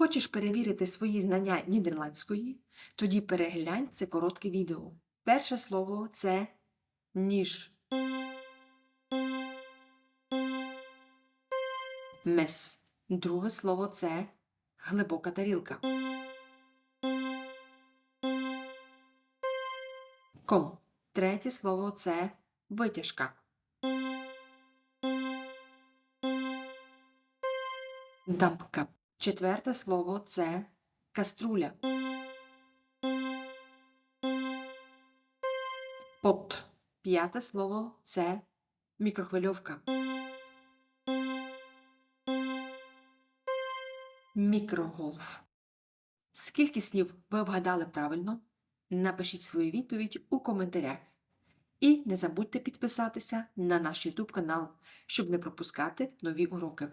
Хочеш перевірити свої знання нідерландської? Тоді переглянь це коротке відео. Перше слово це ніж. Мес. Друге слово це глибока тарілка. Ком. Третє слово це витяжка. Дампка. Четверте слово це каструля. Пот. П'яте слово це мікрохвильовка. Мікроголф. Скільки слів ви вгадали правильно? Напишіть свою відповідь у коментарях. І не забудьте підписатися на наш YouTube канал, щоб не пропускати нові уроки.